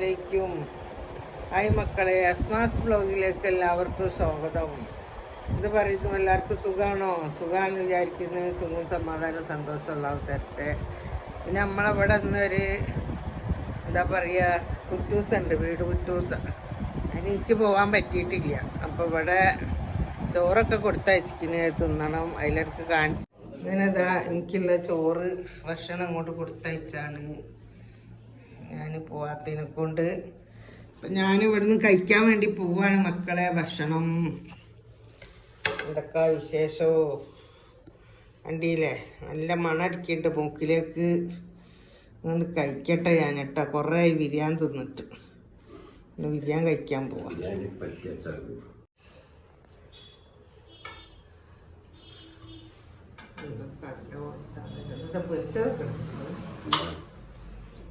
അലൈക്കും ഹായ് മക്കളെ അസ്മാസ് ബ്ലോഗിലേക്ക് എല്ലാവർക്കും സ്വാഗതം. ഇത് പറയുന്നു എല്ലാവർക്കും സുഖമാണോ സുഖമാണെന്ന് വിചാരിക്കുന്നത് സുഖവും സമാധാനവും സന്തോഷമുള്ള തരട്ടെ പിന്നെ നമ്മളവിടെ ഇന്നൊരു എന്താ പറയുക കുറ്റൂസ് ഉണ്ട് വീട് കുറ്റൂസ് എനിക്ക് പോകാൻ പറ്റിയിട്ടില്ല. അപ്പോൾ ഇവിടെ ചോറൊക്കെ കൊടുത്തയച്ചിരിക്കുന്നത് തിന്നണം അതിലിടക്ക് കാണിച്ചു. ഇങ്ങനെ എനിക്കുള്ള ചോറ് ഭക്ഷണം അങ്ങോട്ട് കൊടുത്തയച്ചാണ്. പോവാത്തതിനെ കൊണ്ട് അപ്പം ഞാൻ ഇവിടുന്ന് കഴിക്കാൻ വേണ്ടി പോവാണ് മക്കളെ. ഭക്ഷണം എന്തൊക്കെ വിശേഷമോ വണ്ടിയില്ലേ നല്ല മണടിക്കുന്നുണ്ട് മൂക്കിലേക്ക്. ഒന്ന് കഴിക്കട്ടെ ഞാൻ കേട്ടോ കുറേ ബിരിയാണി തിന്നിട്ട്. ബിരിയാണി കഴിക്കാൻ പോവാം. പൊരിച്ചത് പറ്റിയ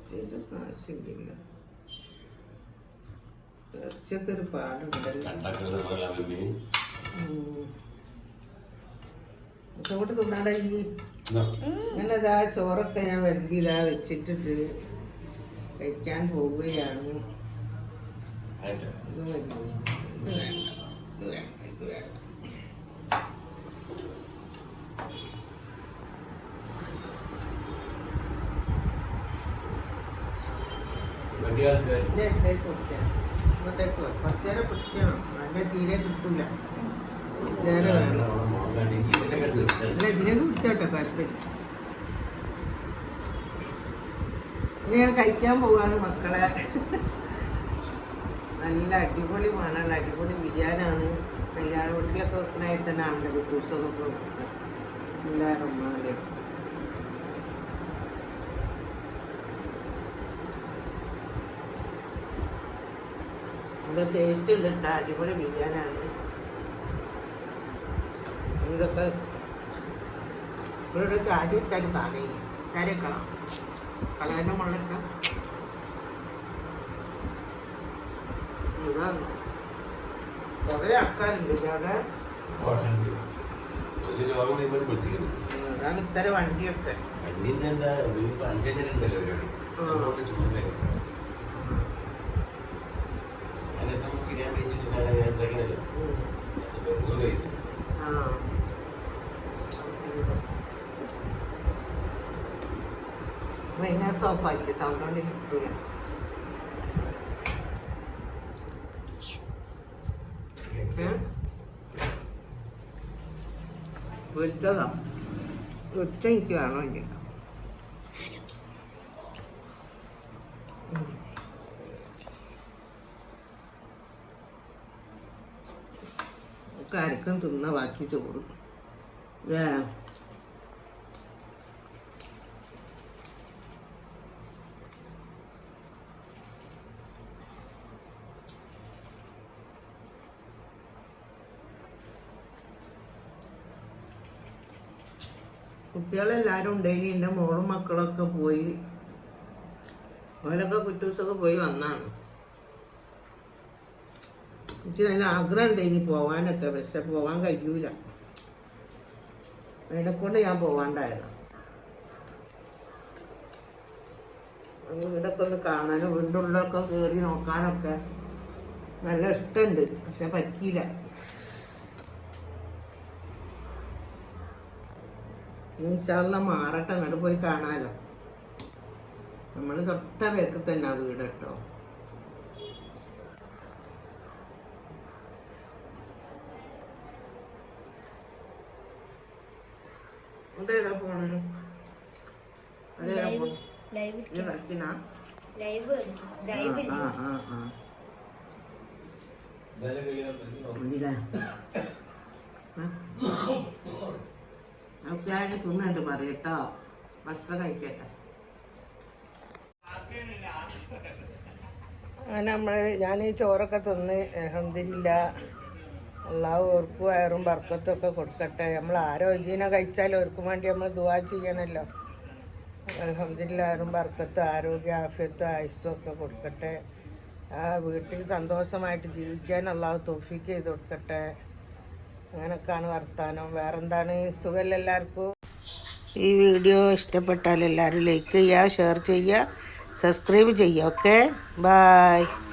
പൊരിച്ചതൊക്കെ ആവശ്യമില്ല പൊരിച്ചൊക്കെ ഒരു പാടുണ്ടല്ലോ. ചോട്ട് തിന്നാടെ ഈ. അങ്ങനെ ഇതാ ചോറൊക്കെ ഞാൻ വെമ്പി വെച്ചിട്ടിട്ട് കഴിക്കാൻ പോവുകയാണ്. ഇത് വേണ്ട ഇത് വേണ്ട ഇത് വേണ്ട. വണ്ടികൾക്ക് ഇത് എടുത്തേക്ക് കുടിക്കണം ഇങ്ങോട്ടേക്ക്. കുറച്ച് നേരം പിടിക്കണം. അതിന്റെ തീരെ കിട്ടൂല. കുറച്ച് നേരം വേണം. അല്ല ഇതിനെ കുടിച്ചോട്ടെ കുഴപ്പമില്ല ഇനി ഞാൻ കഴിക്കാൻ പോവാണ് മക്കളെ. നല്ല അടിപൊളി മണമുള്ള അടിപൊളി ബിരിയാണിയാണ്. കല്യാണ വീട്ടിലൊക്കെ വെക്കണായി തന്നെ ആണല്ലോ കുട്ടൂസൊക്കെ വെക്കുക നല്ല ടേസ്റ്റ് ഉണ്ട് കേട്ടോ അടിപൊളി ബിരിയാണിയാണ് ഇതൊക്കെ ഇവിടെ ചാടി വെച്ചാൽ കാണേ ചാരി വെക്കണം കളയാന്റെ മുകളിലിട്ട ഇതാണ് കുറേ ആൾക്കാരുണ്ട് വിളിച്ചിരുന്നു അതാണ് ഇത്തരം വണ്ടിയൊക്കെ. വണ്ടി എന്താ ഒരു അഞ്ചഞ്ചര ഉണ്ടല്ലോ പരിപാടി മൈനസ് ഓഫ് ആക്കി. സൗണ്ട് കിട്ടൂല പൊരിച്ചതാ ഒറ്റ എനിക്ക് ആർക്കും തിന്ന ബാക്കി ചോറും. കുട്ടികളെല്ലാരും ഉണ്ടെങ്കിൽ എന്റെ മോളും മക്കളൊക്കെ പോയി. അവരൊക്കെ കുറ്റൂസൊക്കെ പോയി വന്നാണ്. എനിക്ക് നല്ല ആഗ്രഹം ഉണ്ട് ഇനി പോവാനൊക്കെ പക്ഷെ പോവാൻ കഴിയൂല. അതിനെ കൊണ്ട് ഞാൻ പോവാണ്ടായിരുന്നു വീടൊക്കെ ഒന്ന് കാണാനും വീണ്ടുള്ളൊക്കെ കയറി നോക്കാനൊക്കെ നല്ല ഇഷ്ടമുണ്ട് പക്ഷെ പറ്റിയില്ല. ഇൻഷാല്ല മാറട്ടെ അങ്ങോട്ട് പോയി കാണാലോ. നമ്മൾ തൊട്ട പേർക്ക് തന്നെ വീട് കേട്ടോ. അതേതാ ഫോണ് അതേതാ തിന്നിട്ട് പറയട്ടോ ഭക്ഷണം കഴിക്കട്ടെ അങ്ങനെ നമ്മൾ ഞാൻ ഈ ചോറൊക്കെ തിന്ന് അഹമ്മദില്ല അള്ളാഹു ആയറും വയറും ബർക്കത്തൊക്കെ കൊടുക്കട്ടെ. നമ്മൾ ആരോഗ്യനെ കഴിച്ചാൽ ഓർക്കും വേണ്ടി നമ്മൾ ദുവാ ചെയ്യണമല്ലോ അലഹമ്മദില്ലാരും ബർക്കത്ത് ആരോഗ്യ ആഫ്യത്ത് ആയുസ്സും ഒക്കെ കൊടുക്കട്ടെ. ആ വീട്ടിൽ സന്തോഷമായിട്ട് ജീവിക്കാൻ അള്ളാഹു തോഫിക്ക് ചെയ്ത് കൊടുക്കട്ടെ. അങ്ങനൊക്കെയാണ് വർത്താനം. വേറെന്താണ്? സുഖമല്ല എല്ലാവർക്കും? ഈ വീഡിയോ ഇഷ്ടപ്പെട്ടാൽ എല്ലാവരും ലൈക്ക് ചെയ്യുക ഷെയർ ചെയ്യുക സബ്സ്ക്രൈബ് ചെയ്യുക. Okay bye